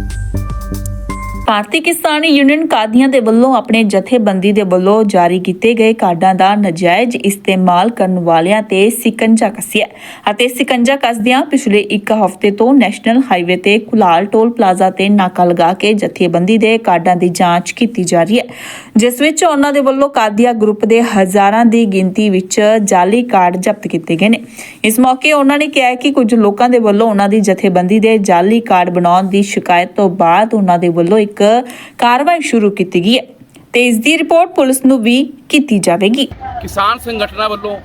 you ਭਾਰਤੀ ਕਿਸਾਨ union ਕਾਦੀਆਂ ਦੇ ਵੱਲੋਂ ਆਪਣੇ ਜਥੇਬੰਦੀ ਦੇ ਵੱਲੋਂ ਜਾਰੀ ਕੀਤੇ ਗਏ ਕਾਰਡਾਂ ਦਾ ਨਜਾਇਜ਼ ਇਸਤੇਮਾਲ ਕਰਨ ਵਾਲਿਆਂ ਤੇ ਸਿਕੰਜਾ ਕੱਸਿਆ ਅਤੇ ਸਿਕੰਜਾ ਕੱਸਦਿਆਂ ਪਿਛਲੇ ਇੱਕ ਹਫ਼ਤੇ ਤੋਂ ਨੈਸ਼ਨਲ ਹਾਈਵੇ ਤੇ ਕੁਲਾਲ ਟੋਲ ਪਲਾਜ਼ਾ ਤੇ ਨਾਕਾ ਲਗਾ ਕੇ ਜਥੇਬੰਦੀ ਦੇ ਕਾਰਡਾਂ ਦੀ ਜਾਂਚ ਕੀਤੀ ਜਾ ਰਹੀ ਹੈ, ਜਿਸ ਵਿੱਚ ਉਹਨਾਂ ਦੇ ਵੱਲੋਂ ਕਾਦੀਆ ਗਰੁੱਪ ਦੇ ਹਜ਼ਾਰਾਂ ਦੀ ਗਿਣਤੀ ਵਿੱਚ ਜਾਲੀ ਕਾਰਡ ਜ਼ਬਤ ਕੀਤੇ ਗਏ ਨੇ। ਇਸ ਮੌਕੇ ਉਹਨਾਂ ਨੇ ਕਿਹਾ ਕਿ ਕੁਝ ਲੋਕਾਂ ਦੇ ਵੱਲੋਂ ਉਹਨਾਂ ਦੀ ਜਥੇਬੰਦੀ ਦੇ ਜਾਲੀ ਕਾਰਡ ਬਣਾਉਣ ਦੀ ਸ਼ਿਕਾਇਤ ਤੋਂ ਬਾਅਦ ਉਹਨਾਂ ਦੇ ਵੱਲੋਂ ਇੱਕ ਕਾਰਵਾਈ ਸ਼ੁਰੂ ਕੀਤੀ ਗਈ ਹੈ ਤੇ ਇਸ ਦੀ ਰਿਪੋਰਟ ਪੁਲਿਸ ਨੂੰ ਵੀ ਕੀਤੀ ਜਾਵੇਗੀ। ਕਿਸਾਨ ਸੰਗਠਨਾਂ ਵੱਲੋਂ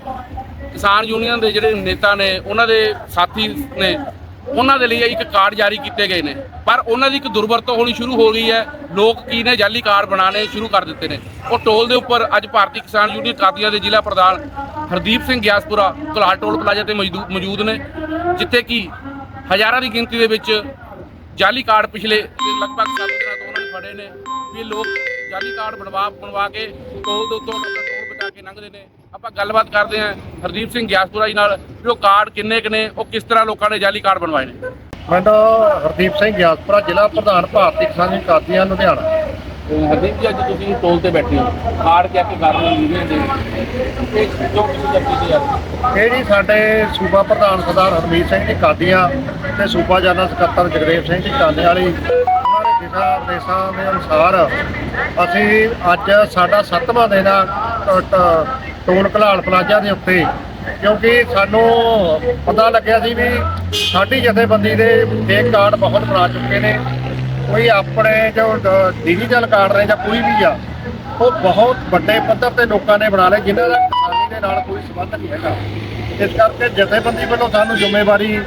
ਕਿਸਾਨ ਯੂਨੀਅਨ ਦੇ ਜਿਹੜੇ ਨੇਤਾ ਨੇ, ਉਹਨਾਂ ਦੇ ਸਾਥੀ ਨੇ, ਉਹਨਾਂ ਦੇ ਲਈ ਇੱਕ ਕਾਰਡ ਜਾਰੀ ਕੀਤੇ ਗਏ ਨੇ। ਪਰ ਉਹਨਾਂ ਦੀ ਇੱਕ ਦੁਰਵਰਤੋਂ ਹੋਣੀ ਸ਼ੁਰੂ ਹੋ ਗਈ ਹੈ। ਲੋਕ ਕੀ ਨੇ ਜਾਲੀ ਕਾਰਡ ਬਣਾਉਣੇ ਸ਼ੁਰੂ ਕਰ ਦਿੱਤੇ ਨੇ। ਉਹ ਟੋਲ ਦੇ ਉੱਪਰ ਅੱਜ ਭਾਰਤੀ ਕਿਸਾਨ ਯੂਨੀਅਨ ਕਾਦੀਆਂ ਦੇ ਜ਼ਿਲ੍ਹਾ ਪ੍ਰਧਾਨ ਹਰਦੀਪ ਸਿੰਘ ਗਿਆਸਪੁਰਾ ਕੁਲਾਲ ਟੋਲ ਪਲਾਜ਼ਾ ਤੇ ਮੌਜੂ- ਮੌਜੂਦ ਨੇ, ਜਿੱਥੇ ਕਿ ਹਜ਼ਾਰਾਂ ਦੀ ਗਿਣਤੀ ਦੇ ਵਿੱਚ ਜਾਲੀ ਕਾਰਡ ਪਿਛਲੇ ਲਗਭਗ 7 ਫੜੇ ਨੇ ਵੀ ਲੋਕ ਜਾਲੀ ਕਾਰਡ ਬਣਵਾ ਬਣਵਾ ਕੇ ਟੋਲ ਦੇ ਉੱਤੋਂ ਆਪਣਾ ਟੋਲ ਬਚਾ ਕੇ ਲੰਘਦੇ ਨੇ। ਆਪਾਂ ਗੱਲਬਾਤ ਕਰਦੇ ਹਾਂ ਹਰਦੀਪ ਸਿੰਘ ਗਿਆਸਪੁਰਾ ਜੀ ਨਾਲ ਵੀ ਉਹ ਕਾਰਡ ਕਿੰਨੇ ਕੁ ਨੇ ਉਹ ਕਿਸ ਤਰ੍ਹਾਂ ਲੋਕਾਂ ਨੇ ਜਾਲੀ ਕਾਰਡ ਬਣਵਾਏ ਨੇ? ਪਿੰਡ ਹਰਦੀਪ ਸਿੰਘ ਗਿਆਸਪੁਰਾ ਜ਼ਿਲ੍ਹਾ ਪ੍ਰਧਾਨ ਭਾਰਤੀ ਕਿਸਾਨ ਕਾਦੀਆਂ ਲੁਧਿਆਣਾ। ਹਰਦੀਪ ਜੀ ਅੱਜ ਤੁਸੀਂ ਟੋਲ ਤੇ ਬੈਠੇ ਹੋ। ਕਾਰਡ ਚੈੱਕ ਕਰ ਰਹੇ ਹੋ ਯੂਨੀਅਨ ਦੇ ਇਹ ਜੋ ਕਿਸੇ ਇਹ ਸਾਡੇ ਸੂਬਾ ਪ੍ਰਧਾਨ ਸਰਦਾਰ ਹਰਮੀਤ ਸਿੰਘ ਜੀ ਕਾਦੀਆਂ ਤੇ ਸੂਬਾ ਜਨਰਲ ਸਕੱਤਰ ਜਗਦੇਵ ਸਿੰਘ ਜੀ ਕਾਨੇ ਵਾਲੀ। ਉਹਨਾਂ ਦੇ ਦਿਸ਼ਾ ਨਿਰਦੇਸ਼ਾਂ ਦੇ ਅਨੁਸਾਰ ਅਸੀਂ ਅੱਜ ਸਾਡਾ ਸੱਤਵਾਂ ਦਿਨ ਆ ਟੋਲ ਘਲਾਲ ਪਲਾਜ਼ਾ ਦੇ ਉੱਤੇ। ਕਿਉਂਕਿ ਸਾਨੂੰ ਪਤਾ ਲੱਗਿਆ ਸੀ ਵੀ ਸਾਡੀ ਜਥੇਬੰਦੀ ਦੇ ਫੇਕ ਕਾਰਡ ਬਹੁਤ ਬਣਾ ਚੁੱਕੇ ਨੇ। ਕੋਈ ਆਪਣੇ ਜੋ ਡਿਜੀਟਲ ਕਾਰਡ ਨੇ ਜਾਂ ਕੋਈ ਵੀ ਆ, ਉਹ ਬਹੁਤ ਵੱਡੇ ਪੱਧਰ ਤੇ ਲੋਕਾਂ ਨੇ ਬਣਾ ਲਏ, ਜਿਨ੍ਹਾਂ ਦਾ ਕਿਸਾਨੀ ਦੇ ਨਾਲ ਕੋਈ ਸੰਬੰਧ ਨਹੀਂ ਹੈਗਾ। ਇਸ ਕਰਕੇ ਜਥੇਬੰਦੀ ਵੱਲੋਂ ਸਾਨੂੰ ਜ਼ਿੰਮੇਵਾਰੀ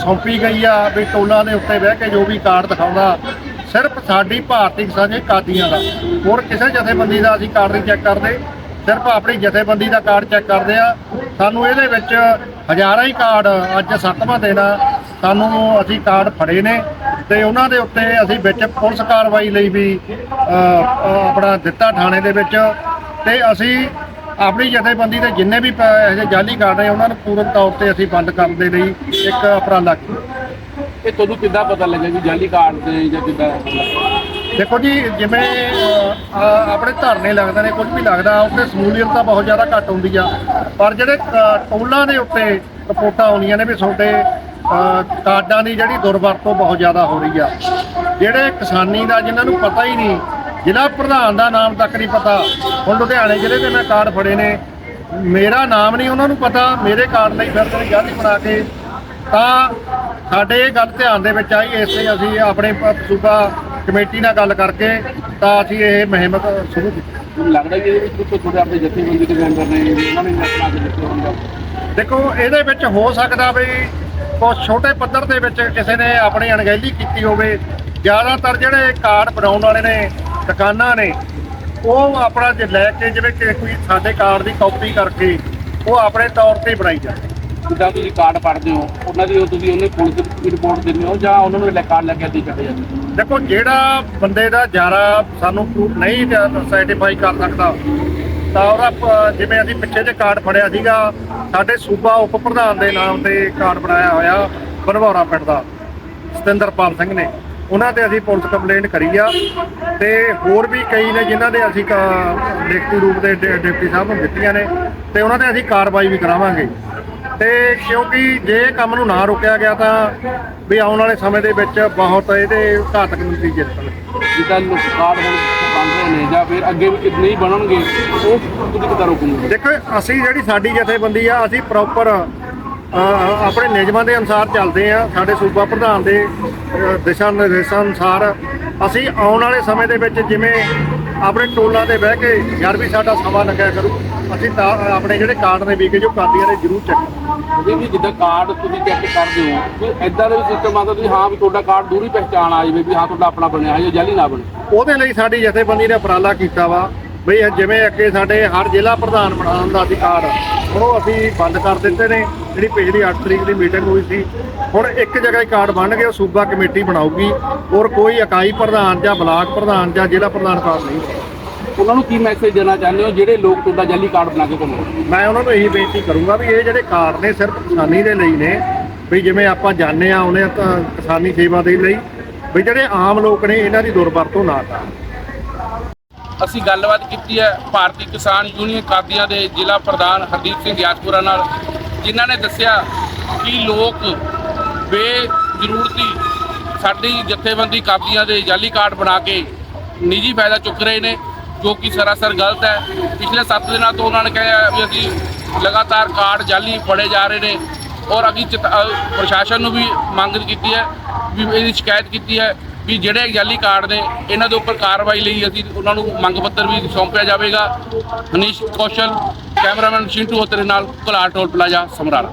ਸੌਂਪੀ ਗਈ ਆ ਵੀ ਟੋਲਾਂ ਦੇ ਉੱਤੇ ਬਹਿ ਕੇ ਜੋ ਵੀ ਕਾਰਡ ਦਿਖਾਉਂਦਾ ਸਿਰਫ ਸਾਡੀ ਭਾਰਤੀ ਕਿਸਾਨੀ ਕਾਦੀਆਂ ਦਾ। ਹੋਰ ਕਿਸੇ ਜਥੇਬੰਦੀ ਦਾ ਅਸੀਂ ਕਾਰਡ ਨਹੀਂ ਚੈੱਕ ਕਰਦੇ। ਸਿਰਫ ਆਪਣੀ ਜਥੇਬੰਦੀ ਦਾ ਕਾਰਡ ਚੈੱਕ ਕਰਦੇ ਆ ਸਾਨੂੰ ਇਹਦੇ ਵਿੱਚ ਹਜ਼ਾਰਾਂ ਹੀ ਕਾਰਡ ਅੱਜ ਸੱਤਵਾਂ ਦਿਨ ਆ। ਸਾਨੂੰ ਅਸੀਂ ਕਾਰਡ ਫੜੇ ਨੇ ਤੇ ਉਹਨਾਂ ਦੇ ਉੱਤੇ ਅਸੀਂ ਵਿੱਚ ਪੁਲਿਸ ਕਾਰਵਾਈ ਲਈ ਵੀ ਆਪਣਾ ਦਿੱਤਾ ਥਾਣੇ ਦੇ ਵਿੱਚ। ਤੇ ਅਸੀਂ ਆਪਣੀ ਜਥੇਬੰਦੀ ਦੇ ਜਿੰਨੇ ਵੀ ਪ- ਇਹੋ ਜਿਹੇ ਜਾਲੀ ਕਾਰਡ ਨੇ, ਉਹਨਾਂ ਨੂੰ ਪੂਰਨ ਤੌਰ ਤੇ ਅਸੀਂ ਬੰਦ ਕਰਨ ਦੇ ਲਈ ਇੱਕ ਉਪਰਾਲਾ ਕੀਤਾ ਇਹ ਤੁਹਾਨੂੰ ਕਿੱਦਾਂ ਪਤਾ ਲੱਗਿਆ ਜੀ ਜਾਲੀ ਕਾਰਡ ਤੇ ਜਾਂ ਕਿੱਦਾਂ? ਦੇਖੋ ਜੀ ਜਿਵੇਂ ਅ, ਅ, ਆਪਣੇ ਧਰਨੇ ਲੱਗਦੇ ਨੇ ਕੁਝ ਵੀ ਲੱਗਦਾ ਉੱਥੇ ਸਮੂਲੀਅਤ ਤਾਂ ਬਹੁਤ ਜ਼ਿਆਦਾ ਘੱਟ ਹੁੰਦੀ ਆ। ਪਰ ਜਿਹੜੇ ਅ, ਟੋਲਾਂ ਦੇ ਉੱਤੇ ਰਿਪੋਰਟਾਂ ਆਉਂਦੀਆਂ ਨੇ ਵੀ ਤੁਹਾਡੇ ਅ, ਕਾਰਡਾਂ ਦੀ ਜਿਹੜੀ ਦੁਰਵਰਤੋਂ ਬਹੁਤ ਜ਼ਿਆਦਾ ਹੋ ਰਹੀ ਆ। ਜਿਹੜੇ ਕਿਸਾਨੀ ਦਾ ਜਿਨ੍ਹਾਂ ਨੂੰ ਪਤਾ ਹੀ ਨਹੀਂ ਜ਼ਿਲ੍ਹਾ ਪ੍ਰਧਾਨ ਦਾ ਨਾਮ ਤੱਕ ਨਹੀਂ ਪਤਾ। ਹੁਣ ਲੁਧਿਆਣੇ ਜ਼ਿਲ੍ਹੇ ਦੇ ਮੈਂ ਕਾਰਡ ਫੜੇ ਨੇ। ਮੇਰਾ ਨਾਮ ਨਹੀਂ ਉਹਨਾਂ ਨੂੰ ਪਤਾ ਮੇਰੇ ਕਾਰਡ ਲਈ ਫਿਰ ਨੇ ਜਾਲੀ ਬਣਾ ਕੇ ਤਾਂ ਸਾਡੇ ਇਹ ਗੱਲ ਧਿਆਨ ਦੇ ਵਿੱਚ ਆਈ ਇਸ ਲਈ ਅਸੀਂ ਆਪਣੇ ਸੂਬਾ ਕਮੇਟੀ ਨਾਲ ਗੱਲ ਕਰਕੇ ਤਾਂ ਅਸੀਂ ਇਹ ਮੁਹਿੰਮ ਸ਼ੁਰੂ ਕੀਤੀ। ਲੱਗਦਾ ਕਿ ਇਹਦੇ ਵਿੱਚ ਤੁਹਾਡੇ ਆਪਣੇ ਜਥੇਬੰਦੀ ਦੇ ਮੈਂਬਰ ਨੇ ਉਹਨਾਂ ਨੇ ਆਪਣਾ ਕੇ ਦਿੱਤੇ ਹੋਣਗੇ। ਦੇਖੋ ਇਹਦੇ ਵਿੱਚ ਹੋ ਸਕਦਾ ਵੀ ਕੁਝ ਛੋਟੇ ਪੱਧਰ ਦੇ ਵਿੱਚ ਕਿਸੇ ਨੇ ਆਪਣੀ ਅਣਗਹਿਲੀ ਕੀਤੀ ਹੋਵੇ। ਜ਼ਿਆਦਾਤਰ ਜਿਹੜੇ ਕਾਰਡ ਬਣਾਉਣ ਵਾਲੇ ਨੇ ਦੁਕਾਨਾਂ ਨੇ ਉਹ ਆਪਣਾ ਜੇ ਲੈ ਕੇ ਜਿਵੇਂ ਕੋਈ ਸਾਡੇ ਕਾਰਡ ਦੀ ਕਾਪੀ ਕਰਕੇ ਉਹ ਆਪਣੇ ਤੌਰ ਤੇ ਬਣਾਈ ਜਾਂਦੇ ਜਿੱਦਾਂ ਤੁਸੀਂ ਕਾਰਡ ਪੜ੍ਹਦੇ ਹੋ, ਉਹਨਾਂ ਦੀ ਉਹ ਤੁਸੀਂ ਉਹਨੇ ਪੁਲਿਸ ਦੀ ਰਿਪੋਰਟ ਦਿੰਦੇ ਹੋ ਜਾਂ ਉਹਨਾਂ ਨੂੰ ਲੈ ਕਾਰਡ ਲੈ ਕੇ ਦੇ ਚੱਲੇ ਜਾਂਦੇ ਹੋ? ਦੇਖੋ, ਜਿਹੜਾ ਬੰਦੇ ਦਾ ਜ਼ਿਆਦਾ ਸਾਨੂੰ ਪ੍ਰੂਫ ਨਹੀਂ ਸਰਟੀਫਾਈ ਕਰ ਸਕਦਾ, ਤਾਂ ਉਹਦਾ ਪ- ਜਿਵੇਂ ਅਸੀਂ ਪਿੱਛੇ ਜੇ ਕਾਰਡ ਫੜਿਆ ਸੀਗਾ, ਸਾਡੇ ਸੂਬਾ ਉਪ ਪ੍ਰਧਾਨ ਦੇ ਨਾਮ ਤੇ ਕਾਰਡ ਬਣਾਇਆ ਹੋਇਆ ਬਨਵੌਰਾ ਪਿੰਡ ਦਾ, ਸਤਿੰਦਰਪਾਲ ਸਿੰਘ ਨੇ ਉਹਨਾਂ ਤੇ ਅਸੀਂ ਪੁਲਿਸ ਕੰਪਲੇਂਟ ਕਰੀ ਆ ਤੇ ਹੋਰ ਵੀ ਕਈ ਨੇ ਜਿਨ੍ਹਾਂ ਦੇ ਅਸੀਂ ਕਾ- ਲਿਖਤੀ ਰੂਪ ਦੇ ਡ- ਡਿਪਟੀ ਸਾਹਿਬ ਨੂੰ ਦਿੱਤੀਆਂ ਨੇ, ਤੇ ਉਹਨਾਂ ਤੇ ਅਸੀਂ ਕਾਰਵਾਈ ਵੀ ਕਰਾਵਾਂਗੇ ਤੇ ਕਿਉਂਕਿ ਜੇ ਕੰਮ ਨੂੰ ਨਾ ਰੋਕਿਆ ਗਿਆ ਤਾਂ ਵੀ ਆਉਣ ਵਾਲੇ ਸਮੇਂ ਦੇ ਵਿੱਚ ਬਹੁਤ ਇਹਦੇ ਘਾਤਕ ਨਤੀਜੇ ਨਿਕਲਣਗੇ। ਜਿੱਦਾਂ ਕਾਰਡ ਹੁਣ ਬਣ ਰਹੇ ਨੇ ਜਾਂ ਫਿਰ ਅੱਗੇ ਵੀ ਨਹੀਂ ਬਣਨਗੇ ਉਹ ਤੁਸੀਂ ਕਿੱਦਾਂ ਰੋਕੋਗੇ? ਦੇਖੋ ਅਸੀਂ ਜਿਹੜੀ ਸਾਡੀ ਜਥੇਬੰਦੀ ਆ ਅਸੀਂ ਪ੍ਰੋਪਰ ਆਪਣੇ ਨਿਯਮਾਂ ਦੇ ਅਨੁਸਾਰ ਚੱਲਦੇ ਆ। ਸਾਡੇ ਸੂਬਾ ਪ੍ਰਧਾਨ ਦੇ ਦਿਸ਼ਾ ਨਿਰਦੇਸ਼ਾਂ ਅਨੁਸਾਰ ਅਸੀਂ ਆਉਣ ਵਾਲੇ ਸਮੇਂ ਦੇ ਵਿੱਚ ਜਿਵੇਂ ਆਪਣੇ ਟੋਲਾਂ ਤੇ ਬਹਿ ਕੇ ਯਾਰ ਵੀ ਸਾਡਾ ਸਮਾਂ ਲੱਗਿਆ ਕਰੂ। ਅਸੀਂ ਤਾਂ ਆਪਣੇ ਜਿਹੜੇ ਕਾਰਡ ਨੇ ਵੀਕੇ ਜੋ ਕਾਦੀਆਂ ਨੇ ਜ਼ਰੂਰ ਚੈੱਕ ਵੀ ਜਿੱਦਾਂ ਕਾਰਡ ਤੁਸੀਂ ਚੈੱਕ ਕਰਦੇ ਹੋ ਵੀ ਐਦਾਂ ਦਾ ਵੀ ਸਿਸਟਮ ਆਉਂਦਾ ਤੁਸੀਂ ਹਾਂ ਵੀ ਤੁਹਾਡਾ ਕਾਰਡ ਦੂਰੀ ਪਹਿਚਾਣ ਆ ਜਾਵੇ ਵੀ ਹਾਂ ਤੁਹਾਡਾ ਆਪਣਾ ਬਣਿਆ ਹੈ ਜਾਂ ਜਾਲੀ ਨਾ ਬਣੇ। ਉਹਦੇ ਲਈ ਸਾਡੀ ਜਥੇਬੰਦੀ ਨੇ ਉਪਰਾਲਾ ਕੀਤਾ ਵਾ ਬਈ ਜਿਵੇਂ ਅੱਗੇ ਸਾਡੇ ਹਰ ਜ਼ਿਲ੍ਹਾ ਪ੍ਰਧਾਨ ਬਣਾਉਣ ਦਾ ਅਧਿਕਾਰ ਉਹ ਅਸੀਂ ਬੰਦ ਕਰ ਦਿੱਤੇ ਨੇ। ਜਿਹੜੀ ਪਿਛਲੀ 8 ਤਰੀਕ ਦੀ ਮੀਟਿੰਗ ਹੋਈ ਸੀ ਹੁਣ ਇੱਕ ਜਗ੍ਹਾ ਹੀ ਕਾਰਡ ਬਣ ਗਏ ਉਹ ਸੂਬਾ ਕਮੇਟੀ ਬਣਾਊਗੀ ਔਰ ਕੋਈ ਇਕਾਈ ਪ੍ਰਧਾਨ ਜਾਂ ਬਲਾਕ ਪ੍ਰਧਾਨ ਜਾਂ ਜ਼ਿਲ੍ਹਾ ਪ੍ਰਧਾਨ ਕਾਰਡ ਨਹੀਂ। ਉਹਨਾਂ ਨੂੰ ਕੀ ਮੈਸੇਜ ਦੇਣਾ ਚਾਹੁੰਦੇ ਹੋ? ਜਿਹੜੇ ਲੋਕ ਤੁਹਾਡਾ ਜਾਲੀ ਕਾਰਡ ਬਣਾ ਕੇ ਘੁੰਮਦੇ ਮੈਂ ਉਹਨਾਂ ਨੂੰ ਇਹੀ ਬੇਨਤੀ ਕਰੂੰਗਾ ਵੀ ਇਹ ਜਿਹੜੇ ਕਾਰਡ ਨੇ ਸਿਰਫ ਕਿਸਾਨੀ ਦੇ ਲਈ ਨੇ ਵੀ ਜਿਵੇਂ ਆਪਾਂ ਜਾਣਦੇ ਆ ਉਹਨੇ ਤਾਂ ਕਿਸਾਨੀ ਸੇਵਾ ਦੇ ਲਈ ਵੀ ਜਿਹੜੇ ਆਮ ਲੋਕ ਨੇ ਇਹਨਾਂ ਦੀ ਦੁਰਵਰਤੋਂ ਨਾ ਕਰਨ। ਅਸੀਂ ਗੱਲਬਾਤ ਕੀਤੀ ਹੈ ਭਾਰਤੀ ਕਿਸਾਨ ਯੂਨੀਅਨ ਕਾਦੀਆਂ ਦੇ ਜ਼ਿਲ੍ਹਾ ਪ੍ਰਧਾਨ ਹਰਦੀਪ ਸਿੰਘ ਯਾਸਪੁਰਾ ਨਾਲ ਜਿਨ੍ਹਾਂ ਨੇ ਦੱਸਿਆ ਕਿ ਲੋਕ ਬੇਜ਼ਰੂਰਤੀ ਸਾਡੀ ਜਥੇਬੰਦੀ ਕਾਦੀਆਂ ਦੇ ਜਾਲੀ ਕਾਰਡ ਬਣਾ ਕੇ ਨਿੱਜੀ ਫਾਇਦਾ ਚੁੱਕ ਰਹੇ ਨੇ, ਜੋ ਕਿ ਸਰਾਸਰ ਗਲਤ ਹੈ। ਪਿਛਲੇ 7 ਦਿਨਾਂ ਤੋਂ ਉਹਨਾਂ ਨੇ ਕਿਹਾ ਵੀ ਅਸੀਂ ਲਗਾਤਾਰ ਕਾਰਡ ਜਾਲੀ ਫੜੇ ਜਾ ਰਹੇ ਨੇ ਔਰ ਅਗੀ ਪ੍ਰਸ਼ਾਸਨ ਨੂੰ ਵੀ ਮੰਗ ਕੀਤੀ ਹੈ, ਵੀ ਇਹਦੀ ਸ਼ਿਕਾਇਤ ਕੀਤੀ ਹੈ ਵੀ ਜਿਹੜੇ ਜਾਲੀ ਕਾਰਡ ਨੇ, ਇਹਨਾਂ ਦੇ ਉੱਪਰ ਕਾਰਵਾਈ ਲਈ ਅਸੀਂ ਉਹਨਾਂ ਨੂੰ ਮੰਗ ਪੱਤਰ ਵੀ ਸੌਂਪਿਆ ਜਾਵੇਗਾ। ਮਨੀਸ਼ ਕੌਸ਼ਲ, ਕੈਮਰਾਮੈਨ ਸ਼ਿੰਟੂ ਹੋਤਰੇ ਨਾਲ ਕੁਲਾਰ ਟੋਲ ਪਲਾਜ਼ਾ ਸਮਰਾਲਾ।